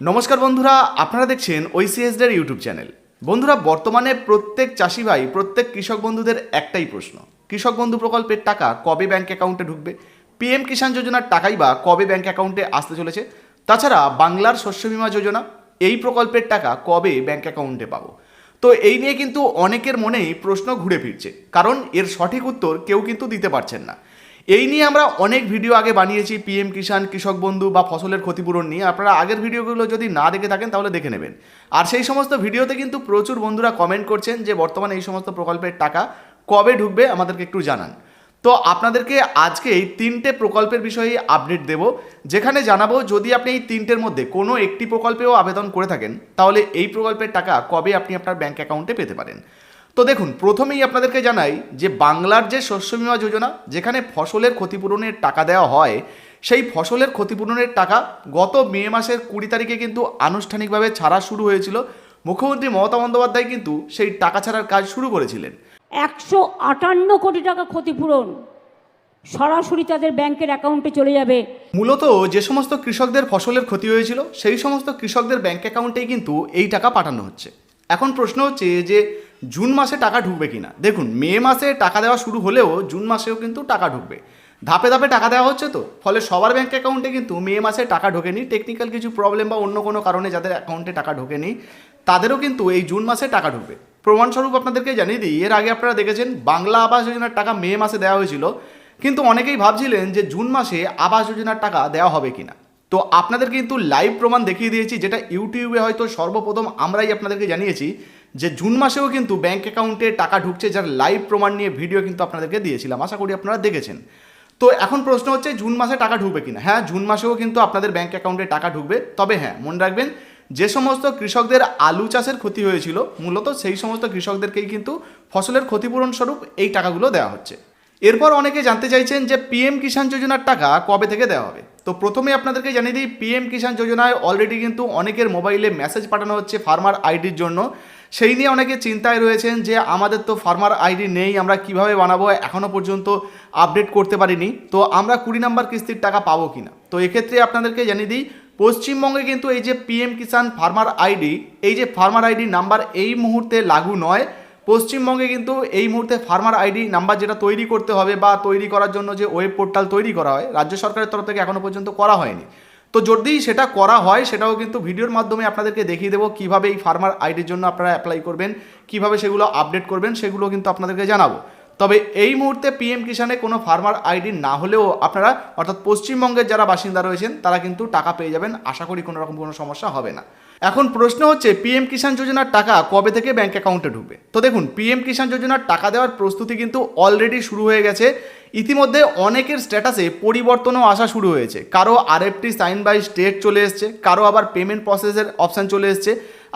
নমস্কার বন্ধুরা, আপনারা দেখছেন ওইসিএসডের ইউটিউব চ্যানেল। বন্ধুরা, বর্তমানে প্রত্যেক চাষি ভাই, প্রত্যেক কৃষক বন্ধুদের একটাই প্রশ্ন। কৃষক বন্ধু প্রকল্পের টাকা কবে ব্যাংক অ্যাকাউন্টে ঢুকবে? পিএম কিষাণ যোজনার টাকাই বা কবে ব্যাংক অ্যাকাউন্টে আসতে চলেছে? তাছাড়া, বাংলার শস্য বীমা যোজনা, এই প্রকল্পের টাকা কবে ব্যাংক অ্যাকাউন্টে পাবো? তো এই নিয়ে কিন্তু অনেকের মনেই প্রশ্ন ঘুরে ফিরছে। কারণ, এর সঠিক উত্তর কেউ কিন্তু দিতে পারছেন না। এই নিয়ে আমরা অনেক ভিডিও আগে বানিয়েছি পিএম কিষাণ, কৃষক বন্ধু বা ফসলের ক্ষতিপূরণ নিয়ে। আপনারা আগের ভিডিওগুলো যদি না দেখে থাকেন, তাহলে দেখে নেবেন। আর সেই সমস্ত ভিডিওতে কিন্তু প্রচুর বন্ধুরা কমেন্ট করছেন যে, বর্তমানে এই সমস্ত প্রকল্পের টাকা কবে ঢুকবে, আমাদেরকে একটু জানান। তো আপনাদেরকে আজকে এই তিনটে প্রকল্পের বিষয়ে আপডেট দেব, যেখানে জানাব যদি আপনি এই তিনটের মধ্যে কোনো একটি প্রকল্পেও আবেদন করে থাকেন, তাহলে এই প্রকল্পের টাকা কবে আপনি আপনার ব্যাঙ্ক অ্যাকাউন্টে পেতে পারেন। তো দেখুন প্রথমেই আপনাদেরকে জানাই যে বাংলার যে শস্য বীমা যোজনা যেখানে ফসলের ক্ষতিপূরণের টাকা দেওয়া হয় সেই ফসলের ক্ষতিপূরণের টাকা গত মে মাসের কুড়ি তারিখে কিন্তু আনুষ্ঠানিকভাবে ছাড়া শুরু হয়েছিল। মুখ্যমন্ত্রী মমতা বন্দ্যোপাধ্যায় কিন্তু সেই টাকা ছাড়ার কাজ শুরু করেছিলেন। একশো আটান্ন কোটি টাকা ক্ষতিপূরণ। সরাসরি তাদের ব্যাংকের অ্যাকাউন্টে চলে যাবে। মূলত যে সমস্ত কৃষকদের ফসলের ক্ষতি হয়েছিল সেই সমস্ত কৃষকদের ব্যাংক অ্যাকাউন্টেই কিন্তু এই টাকা পাঠানো হচ্ছে। এখন প্রশ্ন হচ্ছে যে জুন মাসে টাকা ঢুকবে কিনা? দেখুন, মে মাসে টাকা দেওয়া শুরু হলেও জুন মাসেও কিন্তু টাকা ঢুকবে। ধাপে ধাপে টাকা দেওয়া হচ্ছে তো? ফলে সবার ব্যাঙ্ক অ্যাকাউন্টে কিন্তু মে মাসে টাকা ঢোকেনি। টেকনিক্যাল কিছু প্রবলেম বা অন্য কোনো কারণে যাদের অ্যাকাউন্টে টাকা ঢোকেনি, তাদেরও কিন্তু এই জুন মাসে টাকা ঢুকবে। প্রমাণস্বরূপ আপনাদেরকে জানিয়ে দিই, এর আগে আপনারা দেখেছেন, বাংলা আবাস যোজনার টাকা মে মাসে দেওয়া হয়েছিল। কিন্তু অনেকেই ভাবছিলেন যে জুন মাসে আবাস যোজনার টাকা দেওয়া হবে কিনা। তো আপনাদের কিন্তু লাইভ প্রমাণ দেখিয়ে দিয়েছি, যেটা ইউটিউবে হয়তো সর্বপ্রথম আমরাই আপনাদেরকে জানিয়েছি। যে জুন মাসেও কিন্তু ব্যাঙ্ক অ্যাকাউন্টে টাকা ঢুকছে, যার লাইভ প্রমাণ নিয়ে ভিডিও কিন্তু আপনাদেরকে দিয়েছিলাম। আশা করি আপনারা দেখেছেন। তো এখন প্রশ্ন হচ্ছে, জুন মাসে টাকা ঢুকবে কিনা? হ্যাঁ জুন মাসেও কিন্তু আপনাদের ব্যাঙ্ক অ্যাকাউন্টে টাকা ঢুকবে। তবে হ্যাঁ মনে রাখবেন, যে সমস্ত কৃষকদের আলু চাষের ক্ষতি হয়েছিল, মূলত সেই সমস্ত কৃষকদেরকেই কিন্তু ফসলের ক্ষতিপূরণ স্বরূপ এই টাকাগুলো দেওয়া হচ্ছে। এরপর অনেকে জানতে চাইছেন যে, পিএম কিষাণ যোজনার টাকা কবে থেকে দেওয়া হবে? তো প্রথমে আপনাদেরকে জানিয়ে দিই পিএম কিষাণ যোজনায় অলরেডি কিন্তু অনেকের মোবাইলে মেসেজ পাঠানো হচ্ছে ফার্মার আইডির জন্য। সেই নিয়ে অনেকে চিন্তায় রয়েছেন যে, আমাদের তো ফার্মার আইডি নেই, আমরা কীভাবে বানাবো এখনও পর্যন্ত আপডেট করতে পারিনি। তো আমরা কুড়ি নাম্বার কিস্তির টাকা পাবো কিনা? তো এক্ষেত্রে আপনাদেরকে জানিয়ে দিই, পশ্চিমবঙ্গে কিন্তু এই যে পিএম কিষাণ ফার্মার আইডি এই যে ফার্মার আইডি নাম্বার এই মুহূর্তে লাগু নয়। পশ্চিমবঙ্গে কিন্তু এই মুহূর্তে ফার্মার আইডি নাম্বার যেটা তৈরি করতে হবে বা তৈরি করার জন্য যে ওয়েব পোর্টাল তৈরি করা হয়, রাজ্য সরকারের তরফ থেকে এখনও পর্যন্ত করা হয়নি। তো যদি সেটা করা হয়, সেটাও কিন্তু ভিডিওর মাধ্যমে আপনাদেরকে দেখিয়ে দেবো কীভাবে এই ফার্মার আইডির জন্য আপনারা অ্যাপ্লাই করবেন, কীভাবে সেগুলো আপডেট করবেন, সেগুলো কিন্তু আপনাদেরকে জানাব। তবে এই মুহূর্তে পিএম কিষানে কোনো ফার্মার আইডি না হলেও আপনারা, অর্থাৎ পশ্চিমবঙ্গের যারা বাসিন্দা রয়েছেন, তারা কিন্তু টাকা পেয়ে যাবেন। আশা করি কোনো রকম কোনো সমস্যা হবে না। এখন প্রশ্ন হচ্ছে পিএম কিষাণ যোজনার টাকা কবে থেকে ব্যাংক অ্যাকাউন্টে ঢুকবে? তো দেখুন পিএম কিষাণ যোজনার টাকা দেওয়ার প্রস্তুতি কিন্তু অলরেডি শুরু হয়ে গেছে। ইতিমধ্যে অনেকের স্ট্যাটাসে পরিবর্তনও আসা শুরু হয়েছে। কারও আরএফটি সাইন বাই স্টেট চলে এসছে, কারও আবার পেমেন্ট প্রসেসের অপশান চলে এসছে,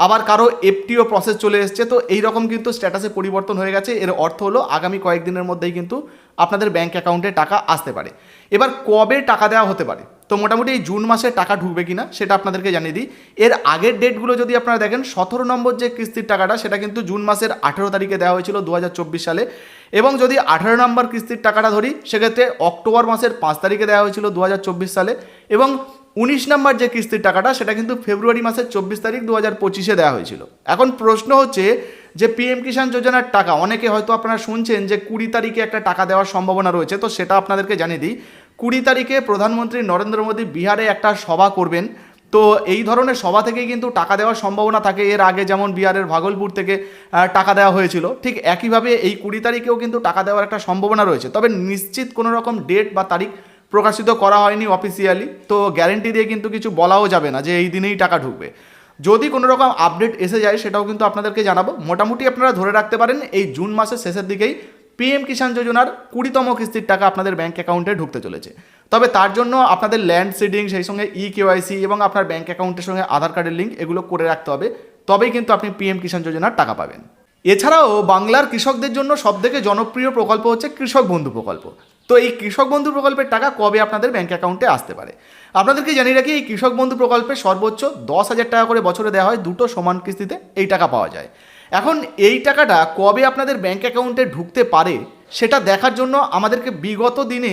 আবার কারও এফটিও প্রসেস চলে এসছে। তো এই রকম কিন্তু স্ট্যাটাসে পরিবর্তন হয়ে গেছে। এর অর্থ হলো, আগামী কয়েকদিনের মধ্যেই কিন্তু আপনাদের ব্যাঙ্ক অ্যাকাউন্টে টাকা আসতে পারে। এবার কবে টাকা দেওয়া হতে পারে? তো মোটামুটি এই জুন মাসে টাকা ঢুকবে কিনা সেটা আপনাদেরকে জানিয়ে দিই। এর আগের ডেটগুলো যদি আপনারা দেখেন, সতেরো নম্বর যে কিস্তির টাকাটা, সেটা কিন্তু জুন মাসের আঠেরো তারিখে দেওয়া হয়েছিল দু হাজার চব্বিশ সালে। এবং যদি আঠেরো নম্বর কিস্তির টাকাটা ধরি, সেক্ষেত্রে অক্টোবর মাসের পাঁচ তারিখে দেওয়া হয়েছিল দু হাজার চব্বিশ সালে। এবং উনিশ নম্বর যে কিস্তির টাকাটা, সেটা কিন্তু ফেব্রুয়ারি মাসের চব্বিশ তারিখ দু হাজার পঁচিশে দেওয়া হয়েছিল। এখন প্রশ্ন হচ্ছে যে পিএম কিষাণ যোজনার টাকা, অনেকে হয়তো আপনারা শুনছেন যে কুড়ি তারিখে একটা টাকা দেওয়ার সম্ভাবনা রয়েছে, তো সেটা আপনাদেরকে জানিয়ে দিই। কুড়ি তারিখে প্রধানমন্ত্রী নরেন্দ্র মোদী বিহারে একটা সভা করবেন। তো এই ধরনের সভা থেকেই কিন্তু টাকা দেওয়ার সম্ভাবনা থাকে। এর আগে যেমন বিহারের ভাগলপুর থেকে টাকা দেওয়া হয়েছিল, ঠিক একইভাবে এই কুড়ি তারিখেও কিন্তু টাকা দেওয়ার একটা সম্ভাবনা রয়েছে। তবে নিশ্চিত কোনো রকম ডেট বা তারিখ প্রকাশিত করা হয়নি অফিসিয়ালি তো গ্যারেন্টি দিয়ে কিন্তু কিছু বলাও যাবে না যে এই দিনেই টাকা ঢুকবে। যদি কোনো রকম আপডেট এসে যায়, সেটাও কিন্তু আপনাদেরকে জানাব। মোটামুটি আপনারা ধরে রাখতে পারেন, এই জুন মাসের শেষের দিকেই পিএম কিষাণ যোজনার কুড়িতম কিস্তির টাকা আপনাদের ব্যাঙ্ক অ্যাকাউন্টে ঢুকতে চলেছে। তবে তার জন্য আপনাদের ল্যান্ড সিডিং সেই সঙ্গে ই কেওয়াইসি এবং আপনার ব্যাঙ্ক অ্যাকাউন্টের সঙ্গে আধার কার্ডের লিঙ্ক এগুলো করে রাখতে হবে। তবেই কিন্তু আপনি পিএম কিষাণ যোজনার টাকা পাবেন। এছাড়াও বাংলার কৃষকদের জন্য সবথেকে জনপ্রিয় প্রকল্প হচ্ছে কৃষক বন্ধু প্রকল্প। তো এই কৃষক বন্ধু প্রকল্পের টাকা কবে আপনাদের ব্যাঙ্ক অ্যাকাউন্টে আসতে পারে? আপনাদেরকে জানিয়ে রাখি, এই কৃষক বন্ধু প্রকল্পে সর্বোচ্চ দশ হাজার টাকা করে বছরে দেওয়া হয়, দুটো সমান কিস্তিতে এই টাকা পাওয়া যায়। এখন এই টাকাটা কবে আপনাদের ব্যাঙ্ক অ্যাকাউন্টে ঢুকতে পারে, সেটা দেখার জন্য আমাদেরকে বিগত দিনে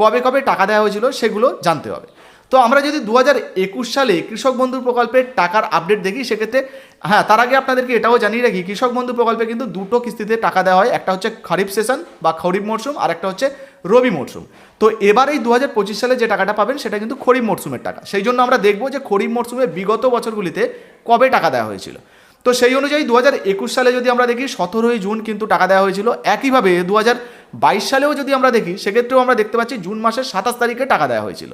কবে কবে টাকা দেওয়া হয়েছিল সেগুলো জানতে হবে। তো আমরা যদি দু হাজার একুশ সালে কৃষক বন্ধু প্রকল্পের টাকার আপডেট দেখি, সেক্ষেত্রে হ্যাঁ তার আগে আপনাদেরকে এটাও জানিয়ে রাখি, কৃষক বন্ধু প্রকল্পে কিন্তু দুটো কিস্তিতে টাকা দেওয়া হয়, একটা হচ্ছে খরিফ সেশন বা খরিফ মরশুম আর একটা হচ্ছে রবি মরশুম তো এবার এই দু হাজার পঁচিশ সালে যে টাকাটা পাবেন, সেটা কিন্তু খরিফ মরশুমের টাকা। সেই জন্য আমরা দেখব যে খরিফ মরশুমে বিগত বছরগুলিতে কবে টাকা দেওয়া হয়েছিল। তো সেই অনুযায়ী দু হাজার একুশ সালে যদি আমরা দেখি, সতেরোই জুন কিন্তু টাকা দেওয়া হয়েছিল। একইভাবে দু হাজার বাইশ সালেও যদি আমরা দেখি, সেক্ষেত্রেও আমরা দেখতে পাচ্ছি জুন মাসের সাতাশ তারিখে টাকা দেওয়া হয়েছিল।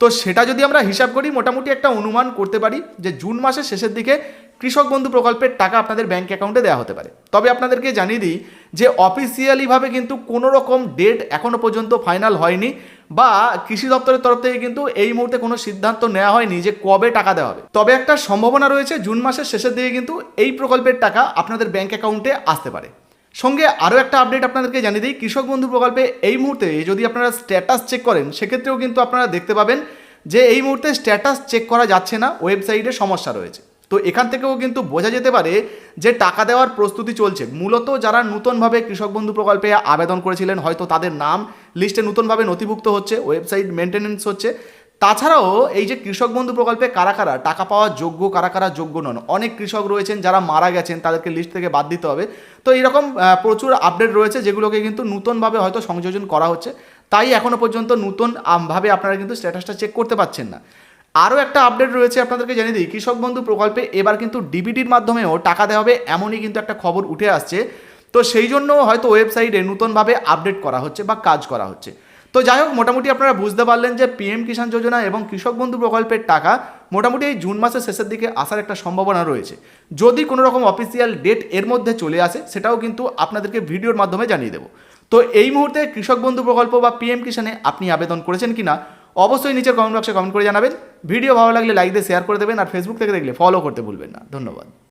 তো সেটা যদি আমরা হিসাব করি, মোটামুটি একটা অনুমান করতে পারি যে জুন মাসের শেষের দিকে কৃষক বন্ধু প্রকল্পের টাকা আপনাদের ব্যাঙ্ক অ্যাকাউন্টে দেওয়া হতে পারে। তবে আপনাদেরকে জানিয়ে দিই যে অফিসিয়ালিভাবে কিন্তু কোনো রকম ডেট এখনও পর্যন্ত ফাইনাল হয়নি বা কৃষি দপ্তরের তরফ থেকে কিন্তু এই মুহূর্তে কোনো সিদ্ধান্ত নেওয়া হয়নি যে কবে টাকা দেওয়া হবে। তবে একটা সম্ভাবনা রয়েছে, জুন মাসের শেষের দিকে কিন্তু এই প্রকল্পের টাকা আপনাদের ব্যাঙ্ক অ্যাকাউন্টে আসতে পারে। সঙ্গে আরও একটা আপডেট আপনাদেরকে জানিয়ে দিই, কৃষক বন্ধু প্রকল্পে এই মুহূর্তে যদি আপনারা স্ট্যাটাস চেক করেন, সেক্ষেত্রেও কিন্তু আপনারা দেখতে পাবেন যে এই মুহূর্তে স্ট্যাটাস চেক করা যাচ্ছে না ওয়েবসাইটে সমস্যা রয়েছে। তো এখান থেকেও কিন্তু বোঝা যেতে পারে যে টাকা দেওয়ার প্রস্তুতি চলছে। মূলত যারা নতুনভাবে কৃষক বন্ধু প্রকল্পে আবেদন করেছিলেন হয়তো তাদের নাম লিস্টে নতুনভাবে নথিভুক্ত হচ্ছে ওয়েবসাইট মেনটেনেন্স হচ্ছে। তাছাড়াও এই যে কৃষক বন্ধু প্রকল্পে কারা কারা টাকা পাওয়ার যোগ্য কারা কারা যোগ্য নন অনেক কৃষক রয়েছেন যারা মারা গেছেন তাদেরকে লিস্ট থেকে বাদ দিতে হবে। তো এইরকম আহ, প্রচুর আপডেট রয়েছে যেগুলোকে কিন্তু নতুনভাবে হয়তো সংযোজন করা হচ্ছে। তাই এখনও পর্যন্ত নতুন আম, ভাবে আপনারা কিন্তু স্ট্যাটাসটা চেক করতে পাচ্ছেন না। আরও একটা আপডেট রয়েছে আপনাদেরকে জানিয়ে দিই। কৃষক বন্ধু প্রকল্পে এবার কিন্তু ডিবিটির মাধ্যমেও টাকা দেওয়া হবে এমনই কিন্তু একটা খবর উঠে আসছে। তো সেই জন্য হয়তো ওয়েবসাইটে নতুনভাবে আপডেট করা হচ্ছে বা কাজ করা হচ্ছে। তো যাই হোক, মোটামুটি আপনারা বুঝতে পারলেন যে পিএম কিষাণ যোজনা এবং কৃষক বন্ধু প্রকল্পের টাকা মোটামুটি এই জুন মাসের শেষের দিকে আসার একটা সম্ভাবনা রয়েছে। যদি কোনো রকম অফিসিয়াল ডেট এর মধ্যে চলে আসে, সেটাও কিন্তু আপনাদেরকে ভিডিওর মাধ্যমে জানিয়ে দেবো। তো এই মুহূর্তে কৃষক বন্ধু প্রকল্প বা পিএম কিষাণে আপনি আবেদন করেছেন কিনা অবশ্যই নিচের কমেন্ট বক্সে কমেন্ট করে জানাবেন। ভিডিও ভালো লাগলে লাইক দিয়ে শেয়ার করে দেবেন আর ফেসবুক থেকে দেখলে ফলো করতে ভুলবেন না। ধন্যবাদ।